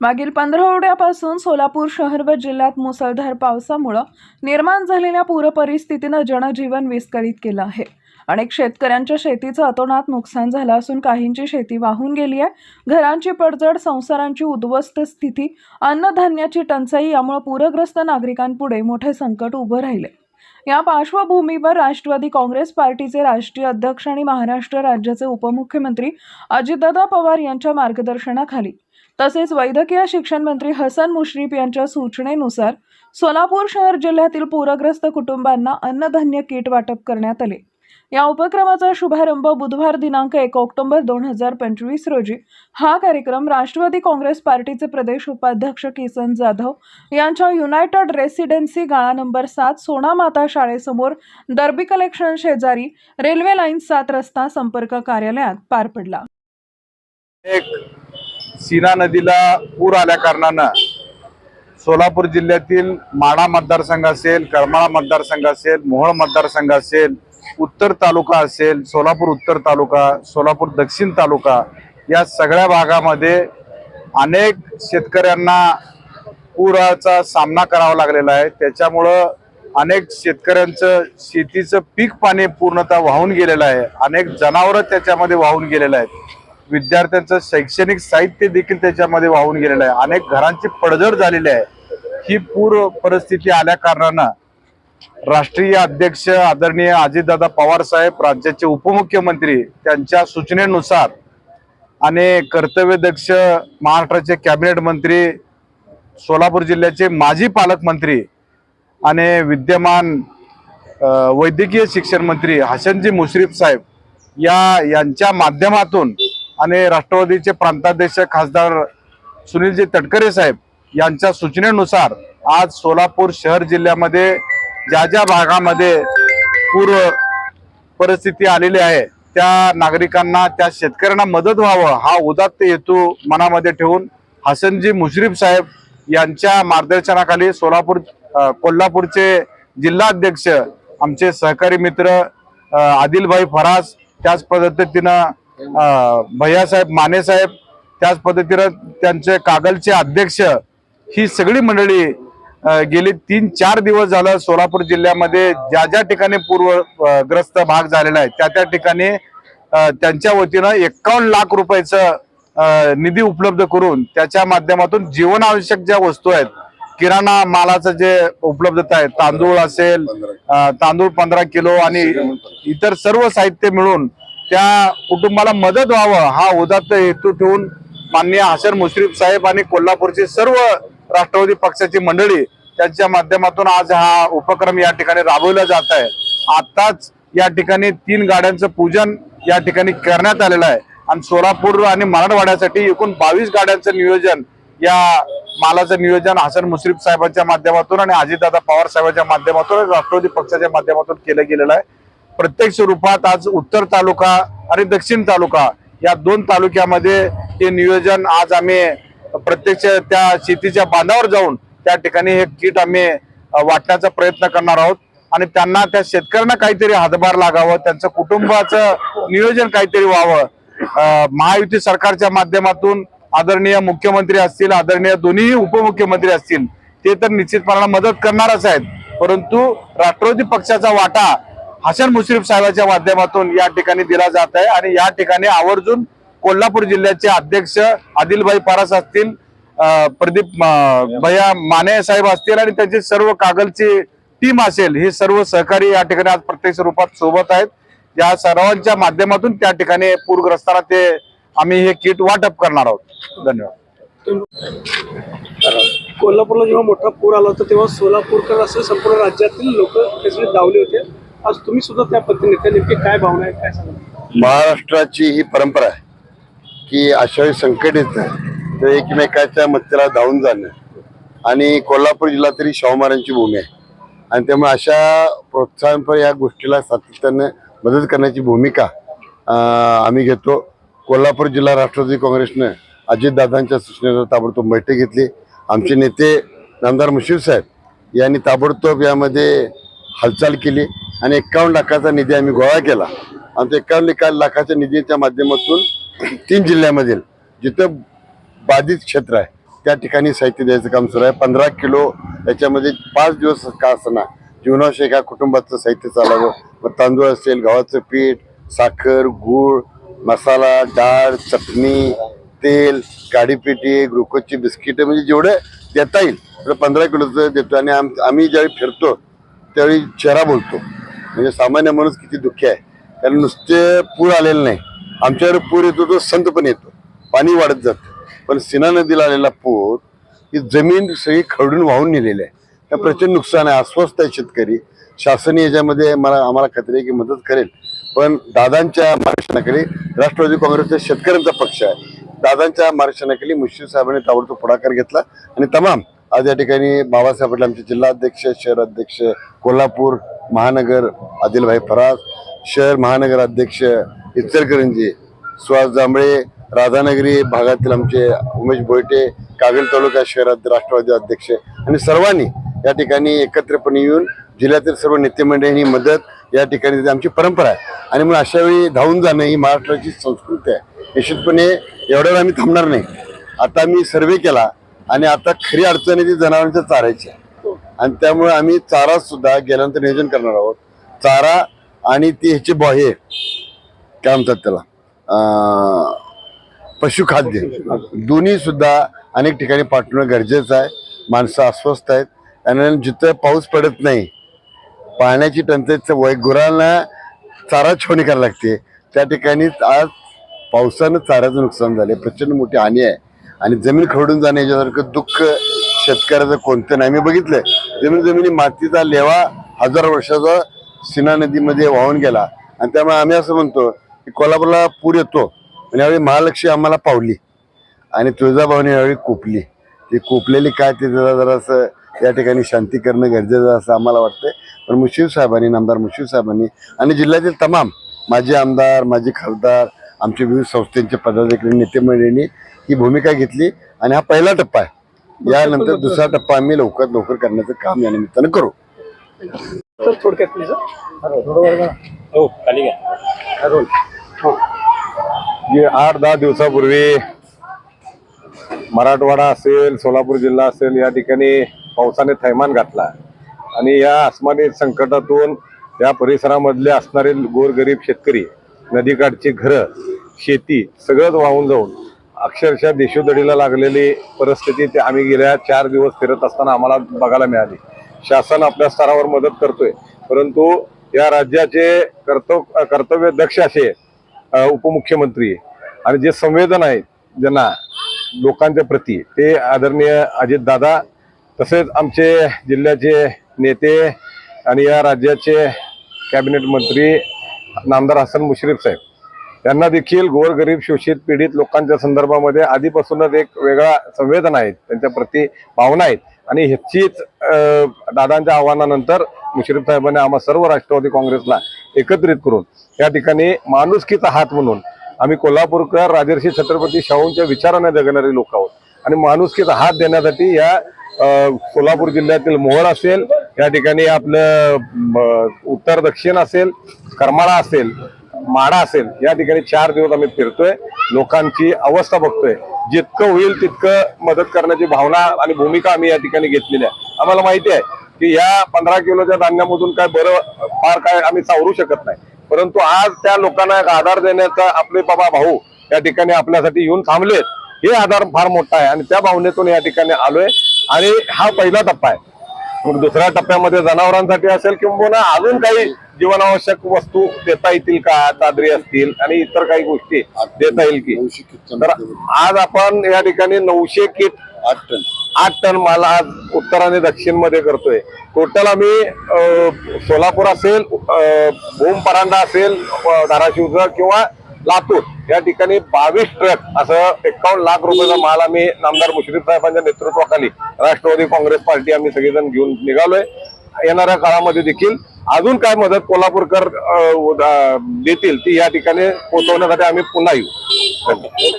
मागील पंधरवड्यापासून सोलापूर शहर व जिल्ह्यात मुसळधार पावसामुळं निर्माण झालेल्या पूरपरिस्थितीनं जनजीवन विस्कळीत केलं आहे. अनेक शेतकऱ्यांच्या शेतीचं अतोनात नुकसान झालं असून काहींची शेती वाहून गेली आहे. घरांची पडझड संसारांची उद्ध्वस्त स्थिती अन्नधान्याची टंचाई यामुळे पूरग्रस्त नागरिकांपुढे मोठे संकट उभं राहिले. या पार्श्वभूमीवर राष्ट्रवादी काँग्रेस पार्टीचे राष्ट्रीय अध्यक्ष आणि महाराष्ट्र राज्याचे उपमुख्यमंत्री अजितदादा पवार यांच्या मार्गदर्शनाखाली तसेच वैद्यकीय शिक्षण मंत्री हसन मुश्रीफ यांच्या सूचनेनुसार सोलापूर शहर जिल्ह्यातील पूरग्रस्त कुटुंबांना अन्नधान्य किट वाटप करण्यात आले. या उपक्रमाचा शुभारंभ बुधवार दिनांक एक ऑक्टोबर दोन हजार पंचवीस रोजी हा कार्यक्रम राष्ट्रवादी काँग्रेस पार्टीचे प्रदेश उपाध्यक्ष किसन जाधव यांच्या युनायटेड रेसिडेन्सी गाळा नंबर सात सोना माता शाळेसमोर दर्बी कलेक्शन शेजारी रेल्वे लाईन सात रस्ता संपर्क कार्यालयात पार पडला. एक सीना नदीला पूर आल्या कारणानं सोलापूर जिल्ह्यातील माढा मतदारसंघ असेल करमाळा मतदारसंघ असेल मोहोळ मतदारसंघ असेल उत्तर तालुका असेल सोलापूर उत्तर तालुका सोलापूर दक्षिण तालुका या सगळ्या भागामध्ये अनेक शेतकऱ्यांना पुराचा सामना करावा लागलेला आहे. त्याच्यामुळं अनेक शेतकऱ्यांचं शेतीचं पीक पाणी पूर्णतः वाहून गेलेलं आहे. अनेक जनावरं त्याच्यामध्ये वाहून गेलेलं आहेत. विद्यार्थ्यांचं शैक्षणिक साहित्य देखील त्याच्यामध्ये वाहून गेलेलं आहे. अनेक घरांची पडझड झालेली आहे. ही पूर परिस्थिती आल्या कारणानं राष्ट्रीय अध्यक्ष आदरणीय अजितदादा पवार साहेब राज्याचे उपमुख्यमंत्री त्यांच्या सूचनेनुसार आणि कर्तव्यदक्ष महाराष्ट्राचे कॅबिनेट मंत्री सोलापूर जिल्ह्याचे माजी पालकमंत्री आणि विद्यमान वैद्यकीय शिक्षण मंत्री हसनजी मुश्रीफ साहेब या यांच्या माध्यमातून आणि राष्ट्रवादीचे प्रांताध्यक्ष खासदार सुनीलजी तटकरे साहेब यांच्या सूचनेनुसार आज सोलापूर शहर जिल्ह्यामध्ये ज्या ज्या भागामध्ये पूर परिस्थिती आलेली आहे त्या नागरिकांना त्या शेतकऱ्यांना मदत व्हावं हा उदात्त हेतू मनामध्ये ठेवून हसनजी मुश्रीफ साहेब यांच्या मार्गदर्शनाखाली सोलापूर कोल्हापूरचे जिल्हाध्यक्ष आमचे सहकारी मित्र आदिलभाई फरास त्याच पद्धतीनं भैयासाहेब माने साहेब त्याच पद्धतीनं त्यांचे कागलचे अध्यक्ष ही सगळी मंडळी गेली तीन चार दिवस झालं सोलापूर जिल्ह्यामध्ये ज्या ज्या ठिकाणी पूर्वग्रस्त भाग झालेला आहे त्या त्या ठिकाणी त्यांच्या वतीनं एकावन्न लाख रुपयाचं निधी उपलब्ध करून त्याच्या माध्यमातून जीवनावश्यक ज्या वस्तू आहेत किराणा मालाचं जे उपलब्धता आहे तांदूळ असेल तांदूळ पंधरा किलो आणि इतर सर्व साहित्य मिळून त्या कुटुंबाला मदत व्हावं हा उदात्त हेतू ठेवून माननीय हसन मुश्रीफ साहेब आणि कोल्हापूरची सर्व राष्ट्रवादी पक्षाची मंडळी त्यांच्या माध्यमातून आज हा उपक्रम या ठिकाणी राबवला जात आहे. आताच या ठिकाणी तीन गाड्यांचं पूजन या ठिकाणी करण्यात आलेलं आहे. आणि सोलापूर आणि मराठवाड्यासाठी एकूण बावीस गाड्यांचं नियोजन या मालाचं नियोजन हसन मुश्रीफ साहेबांच्या माध्यमातून आणि अजितदादा पवार साहेबांच्या माध्यमातून राष्ट्रवादी पक्षाच्या माध्यमातून केलं गेलेलं आहे. प्रत्यक्ष रूपात आज उत्तर तालुका आणि दक्षिण तालुका या दोन तालुक्यामध्ये हे नियोजन आज आम्ही प्रत्यक्ष त्या शेतीच्या बांधावर जाऊन त्या ठिकाणी हे किट आम्ही वाटण्याचा प्रयत्न करणार आहोत. आणि त्यांना त्या शेतकऱ्यांना काहीतरी हातभार लागावं त्यांचं कुटुंबाचं नियोजन काहीतरी व्हावं. महायुती सरकारच्या माध्यमातून आदरणीय मुख्यमंत्री असतील आदरणीय दोन्ही उपमुख्यमंत्री असतील ते तर निश्चितपणाने मदत करणारच आहेत. परंतु राष्ट्रवादी पक्षाचा वाटा हसन मुश्रीफ साहेबांच्या माध्यमातून या ठिकाणी दिला जात आहे आणि या ठिकाणी आवर्जून कोल्हापूर जिल्ह्याचे अध्यक्ष आदिलभाई पारास असतील प्रदीप भैया माने साहेब असतील आणि त्यांची सर्व कागलची टीम असेल हे सर्व सहकारी या ठिकाणी आज प्रत्यक्ष रूपात सोबत आहेत. या सर्वांच्या माध्यमातून त्या ठिकाणी पूरग्रस्तांना ते आम्ही हे किट वाटप करणार आहोत. धन्यवाद. कोल्हापूरला जेव्हा मोठा पूर आला होता तेव्हा सोलापूरकर असे संपूर्ण राज्यातील लोक त्याच्यात धावले होते. आज तुम्ही सुद्धा त्या पद्धतीने नेमकी काय भावना आहे काय सांगा महाराष्ट्राची ही परंपरा आहे की अशा वेळी संकट येतं तर एकमेकाच्या मत्तेला धावून जाणं आणि कोल्हापूर जिल्हा तरी शाहू महाराजांची भूमी आहे. आणि त्यामुळे अशा प्रोत्साहनपर या गोष्टीला सातत्यानं मदत करण्याची भूमिका आम्ही घेतो. कोल्हापूर जिल्हा राष्ट्रवादी काँग्रेसनं अजितदादांच्या सूचनेवर ताबडतोब बैठक घेतली. आमचे नेते नामदार मुश्रीफ साहेब यांनी ताबडतोब यामध्ये हालचाल केली. आणि एक्कावन्न लाखाचा निधी आम्ही गोळा केला. आमच्या एकावन्न लाखाच्या निधीच्या माध्यमातून तीन जिल्ह्यामधील जिथं बाधित क्षेत्र आहे त्या ठिकाणी साहित्य द्यायचं काम सुरू आहे. पंधरा किलो याच्यामध्ये पाच दिवस का असताना जीवनावश्यक एका कुटुंबाचं साहित्य चालावं. मग तांदूळ असेल गव्हाचं पीठ साखर गूळ मसाला डाळ चटणी तेल काडीपेटी ग्लुकोजची बिस्किटं म्हणजे जेवढं देता येईल तेवढं पंधरा किलोचं देतो. आणि आम आम्ही ज्यावेळी फिरतो त्यावेळी चेहरा बोलतो. म्हणजे सामान्य माणूस किती दुःखी आहे. कारण नुसते पूर आलेलं नाही. आमच्याकडे पूर येतो तो संत पण येतो. पाणी वाढत जातं. पण सिना नदीला आलेला पूर ही जमीन सगळी खडून वाहून नेलेली आहे. त्या प्रचंड नुकसान आहे अस्वस्थ आहे शेतकरी. शासन याच्यामध्ये मला आम्हाला खात्री आहे की मदत करेल. पण दादांच्या मार्गदर्शनाखाली राष्ट्रवादी काँग्रेसचा शेतकऱ्यांचा पक्ष आहे. दादांच्या मार्गदर्शनाखाली मुश्रीफ साहेबांनी ताबडतोब पुढाकार घेतला. आणि तमाम आज या ठिकाणी बाबासाहेब आमचे जिल्हाध्यक्ष शहराध्यक्ष कोल्हापूर महानगर आदिलभाई फराज शहर महानगर अध्यक्ष इचलकरंजी सुहास जांभळे राधानगरी भागातील आमचे उमेश बोयटे कागल तालुका शहरात राष्ट्रवादी अध्यक्ष आणि सर्वांनी या ठिकाणी एकत्रपणे येऊन जिल्ह्यातील सर्व नेतेमंडळींनी मदत या ठिकाणी आमची परंपरा आहे. आणि मग अशा वेळी धावून जाणं ही महाराष्ट्राची संस्कृती आहे. निश्चितपणे एवढ्यावर आम्ही थांबणार नाही. आता मी सर्वे केला आणि आता खरी अडचण आहे ती जनावरांच्या चारायची आहे. आणि त्यामुळे आम्ही चारा सुद्धा गेल्यानंतर नियोजन करणार आहोत. चारा आणि ती ह्याचे बॉ हे काय म्हणतात त्याला? पशुखाद्य. दोन्ही सुद्धा अनेक ठिकाणी पाठवणं गरजेचं आहे. माणसं अस्वस्थ आहेत. आणि जिथं पाऊस पडत नाही पाण्याची टंचाईचं वय गुरांना चारा छोणी करायला लागते. त्या ठिकाणी आज पावसानं चाऱ्याचं नुकसान झाले प्रचंड मोठी हानी आहे. आणि जमीन खरडून जाणे याच्यासारखं दुःख शेतकऱ्याचं कोणतं नाही. मी बघितलंय. जमीन जमिनी मातीचा लेवा हजार वर्षाचा सिना नदीमध्ये वाहून गेला. आणि त्यामुळे आम्ही असं म्हणतो की कोल्हापूरला पूर येतो. आणि यावेळी महालक्ष्मी आम्हाला पावली. आणि तुळजाभवानी यावेळी कोपली. ती कोपलेली काय ते जरा जरासं या ठिकाणी शांती करणं गरजेचं असं आम्हाला वाटतंय. पण मुशीफ साहेबांनी नामदार मुशीफ साहेबांनी आणि जिल्ह्यातील तमाम माजी आमदार माजी खासदार आमचे विविध संस्थेचे पदाधिकारी नेते मंडळींनी ही भूमिका घेतली. आणि हा पहिला टप्पा आहे. यानंतर दुसरा टप्पा आम्ही लवकर लवकर करण्याचं काम या निमित्तानं करू. तर थोडक्यात प्लीज हो. खाली घ्या. जे आठ दहा दिवसापूर्वी मराठवाडा असेल सोलापूर जिल्हा असेल या ठिकाणी पावसाने थैमान घातला. आणि या अस्मानी संकटातून या परिसरामधले असणारे गोरगरीब शेतकरी नदीकाठची घरं शेती सगळंच वाहून जाऊन अक्षरशः देशोदडीला लागलेली परिस्थिती ते आम्ही गेल्या चार दिवस फिरत असताना आम्हाला बघायला मिळाली. शासन आपल्या स्तरावर मदत करतोय. परंतु या राज्याचे कर्तव्य कर्तव्य दक्ष असे उपमुख्यमंत्री आणि जे संवेदन आहेत ज्यांना लोकांच्या प्रती ते आदरणीय अजितदादा तसेच आमचे जिल्ह्याचे नेते आणि या राज्याचे कॅबिनेट मंत्री नामदार हसन मुश्रीफ साहेब. त्यांना देखील गोरगरीब शोषित पीडित लोकांच्या संदर्भामध्ये आधीपासूनच एक वेगळा संवेदना आहेत त्यांच्या प्रती भावना आहेत. आणि ह्याचीच दादांच्या आव्हानानंतर मुश्रीफ साहेबांनी आम्हा सर्व राष्ट्रवादी काँग्रेसला एकत्रित करून या ठिकाणी माणुसकीचा हात म्हणून आम्ही कोल्हापूरकर राजर्षी छत्रपती शाहूंच्या विचाराने जगणारे लोक आहोत. आणि माणुसकीचा हात देण्यासाठी या कोल्हापूर जिल्ह्यातील मोहर असेल या ठिकाणी आपलं उत्तर दक्षिण असेल करमाळा असेल माडा असेल या ठिकाणी चार दिवस आम्ही फिरतोय. लोकांची अवस्था बघतोय. जितकं होईल तितकं मदत करण्याची भावना आणि भूमिका आम्ही या ठिकाणी घेतलेली आहे. आम्हाला माहिती आहे की या पंधरा किलोच्या धान्यामधून काय बरं फार काय आम्ही सावरू शकत नाही. परंतु आज त्या लोकांना एक आधार देण्याचा आपले बाबा भाऊ या ठिकाणी आपल्यासाठी येऊन थांबलेत. हे आधार फार मोठा आहे आणि त्या भावनेतून या ठिकाणी आलोय. आणि हा पहिला टप्पा आहे. मग दुसऱ्या टप्प्यामध्ये जनावरांसाठी असेल किंवा अजून काही जीवनावश्यक वस्तू देता येतील का? चादरी असतील आणि इतर काही गोष्टी देता येईल की? तर आज आपण या ठिकाणी नऊशे किट आठ टन. आठ टन माल आज उत्तर आणि दक्षिणमध्ये करतोय. टोटल आम्ही सोलापूर असेल भूम परांडा असेल धाराशिवचं किंवा लातूर या ठिकाणी बावीस ट्रक असं एकावन्न लाख रुपयाचा माल आम्ही नामदार मुश्रीफ साहेबांच्या नेतृत्वाखाली राष्ट्रवादी काँग्रेस पार्टी आम्ही सगळेजण घेऊन निघालोय. येणाऱ्या काळामध्ये देखील अजून काय मदत कोल्हापूरकर देतील ती या ठिकाणी पोहोचवण्यासाठी आम्ही पुन्हा येऊ.